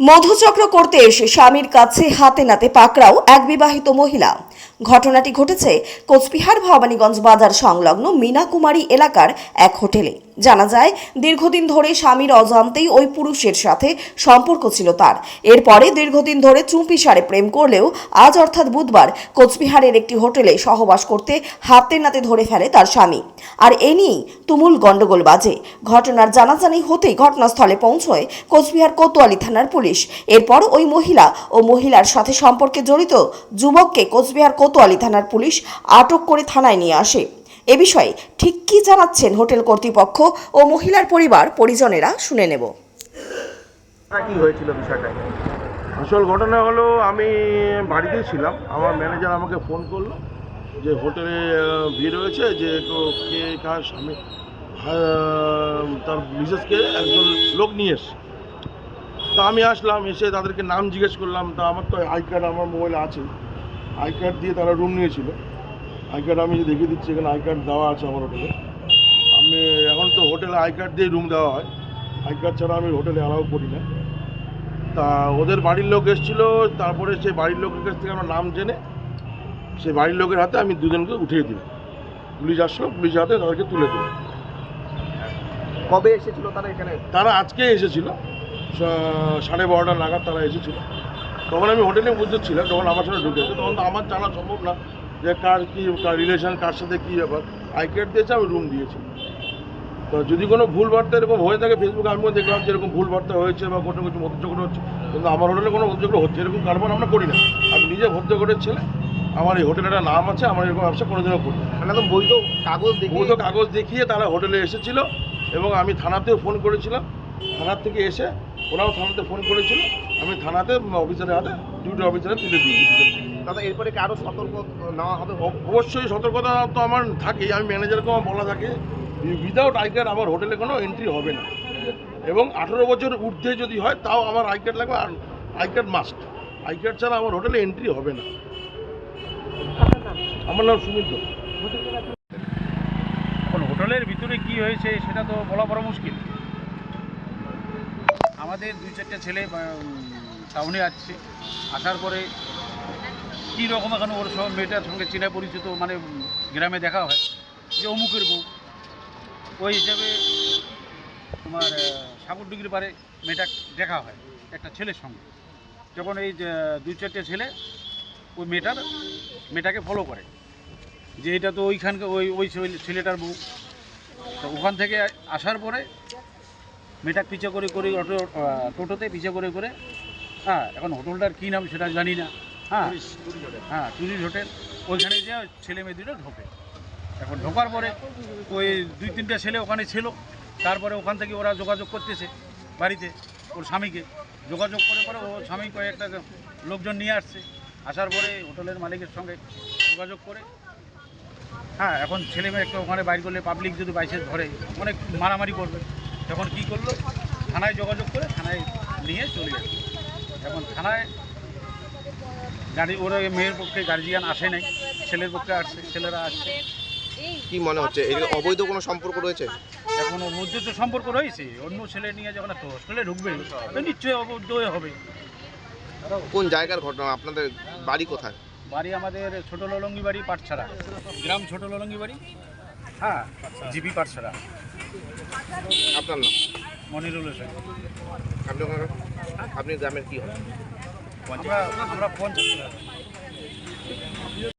মধুচক্র করতে এসে স্বামীর কাছে হাতে নাতে পাকড়াও এক বিবাহিত মহিলা। ঘটনাটি ঘটেছে কোচবিহার ভবানীগঞ্জ বাজার সংলগ্ন মীনা কুমারী এলাকার এক হোটেলে। জানা যায়, দীর্ঘদিন ধরে স্বামীর অজান্তেই ওই পুরুষের সাথে সম্পর্ক ছিল তার। এরপরে দীর্ঘদিন ধরে চুম্পি সারে প্রেম করলেও আজ অর্থাৎ বুধবার কোচবিহারের একটি হোটেলে সহবাস করতে হাতে নাতে ধরে ফেলে তার স্বামী। আর এ নিয়েই তুমুল গণ্ডগোল বাজে। ঘটনার জানাজানি হতেই ঘটনাস্থলে পৌঁছয় কোচবিহার কোতোয়ালি থানার পুলিশ। এরপর ওই মহিলা ও মহিলার সাথে সম্পর্কে জড়িত যুবককে কোচবিহার কোতোয়ালি থানার পুলিশ আটক করে থানায় নিয়ে আসে। এ বিষয়ে ঠিক কী জানাচ্ছেন হোটেল কর্তৃপক্ষ ও মহিলার পরিবার পরিজনেরা শুনে নেব। কি হয়েছিল বিষয়টা? আসল ঘটনা হলো আমি বাড়িতেই ছিলাম। আমার ম্যানেজার আমাকে ফোন করল যে হোটেলে ভিড় হয়েছে যে তো কে কার স্বামী তার মিসেসকে একজন লোক নিয়ে এসছে। তা আমি আসলাম, এসে তাদেরকে নাম জিজ্ঞেস করলাম, তা আমার তো আই কার্ড, আমার মোবাইলে আছে। আই কার্ড দিয়ে তারা রুম নিয়েছিল। আই কার্ড আমি দেখিয়ে দিচ্ছি এখানে আই কার্ড দেওয়া আছে আমার হোটেলে। আমি এখন তো হোটেলে আই কার্ড দিয়ে রুম দেওয়া হয়। আই কার্ড ছাড়া আমি হোটেলে অ্যালাউ করি না। তা ওদের বাড়ির লোক এসেছিল তারপরে সেই বাড়ির লোকের কাছ থেকে আমরা নাম জেনে সেই বাড়ির লোকের হাতে আমি দুজনকে উঠিয়ে দিই পুলিশ আসলো পুলিশ হাতে তাদেরকে তুলে দিল। কবে এসেছিল তারা এখানে? তারা আজকে এসেছিল। সাড়ে বারোটা নাগাদ তারা এসেছিল। তখন আমি হোটেলে উপস্থিত ছিলাম যখন আমার সাথে ঢুকেছে তখন তো আমার জানা সম্ভব না যে কার কী কার রিলেশন কার সাথে কী ব্যাপার। আই কার্ড দিয়েছে আমি রুম দিয়েছি। তো যদি কোনো ভুল বার্তা এরকম হয়ে থাকে ফেসবুকে আমিও দেখলাম যে এরকম ভুল বার্তা হয়েছে বা কোনো কিছু মধ্যচক্র হচ্ছে কিন্তু আমার হোটেলে কোনো মধ্যচক্র হচ্ছে এরকম কারবার আমরা করি না। আমি নিজে ভদ্রগড়ের ছেলে আমার এই হোটেলের একটা নাম আছে আমার এরকম ব্যবসা কোনোদিনও করি না একদম বৈধ কাগজ দেখে বৈধ কাগজ দেখিয়ে তারা হোটেলে এসেছিল এবং আমি থানাতেও ফোন করেছিলাম। থানার থেকে এসে ওরাও থানাতে ফোন করেছিল। আমি থানাতে অফিসারের হাতে ডিউটি অফিসারে তুলে দিয়েছি। দাদা এরপরে কি আরও সতর্ক নেওয়া হবে? অবশ্যই সতর্কতা তো আমার থাকেই আমি ম্যানেজারকেও আমার বলা থাকে। উইদাউট আই কার্ড আমার হোটেলে কোনো এন্ট্রি হবে না। এবং আঠেরো বছর ঊর্ধ্বে যদি হয় তাও আমার আই কার্ড লাগবে আর I card must I card ছাড়া আমার হোটেলে এন্ট্রি হবে না। আমার নাম সুমিত হোটেলের ভিতরে কি হয়েছে সেটা তো বলা বড় মুশকিল। আমাদের দুই চারটে ছেলে টাউনে আসছে আসার পরে কী রকম এখন ওর সব মেয়েটার সঙ্গে চেনা পরিচিত মানে গ্রামে দেখা হয়, যে অমুকের বউ। ওই হিসাবে তোমার সাগরডুগির পারে মেয়েটা দেখা হয় একটা ছেলের সঙ্গে। যখন এই দুই চারটে ছেলে ওই মেয়েটার, মেয়েটাকে ফলো করে, যে এটা তো ওইখানকে ওই ওই ছেলেটার বউ। তো ওখান থেকে আসার পরে মেয়েটা পিছে করে করে অটো টোটোতে পিছে করে করে হ্যাঁ এখন হোটেলটার কী নাম সেটা জানি না। হ্যাঁ হ্যাঁ টুরিস্ট হোটেল, ওইখানে যে ছেলে মেয়ে দুটো ঢোকে। এখন ঢোকার পরে ওই দুই তিনটা ছেলে ওখানে ছিল, তারপরে ওখান থেকে ওরা যোগাযোগ করতেছে বাড়িতে ওর স্বামীকে। যোগাযোগ করে পরে ও স্বামী কয়েকটা লোকজন নিয়ে আসছে, আসার পরে হোটেলের মালিকের সঙ্গে যোগাযোগ করে। হ্যাঁ এখন ছেলে মেয়েকে ওখানে বাইর করলে পাবলিক যদি বাইসে ধরে, অনেক মারামারি করবে। তখন কি করল? থানায় যোগাযোগ করে থানায় নিয়ে চলে যাবে এখন থানায় গাড়ি ওরা মেয়ের পক্ষে গার্জিয়ান আসে নাই ছেলের পক্ষে আসছে ছেলেরা আসছে। কি মনে হচ্ছে? এর অবৈধ কোনো সম্পর্ক রয়েছে? এখন ওর মধ্যে তো সম্পর্ক রয়েছে অন্য ছেলে নিয়ে যখন একটা হোস্টেলে ঢুকবে নিশ্চয়ই অবৈধ হবে। কোন জায়গার ঘটনা? আপনাদের বাড়ি কোথায়? বাড়ি আমাদের ছোট ললঙ্গি বাড়ি পাটছাড়া গ্রাম ছোট ললঙ্গি বাড়ি। হ্যাঁ জিবি পাঠশালা আপনার নাম? মনিরুল হোসেন। আপনি আপনি গ্রামের কি হয় আমরা আমরা পঞ্চায়েত।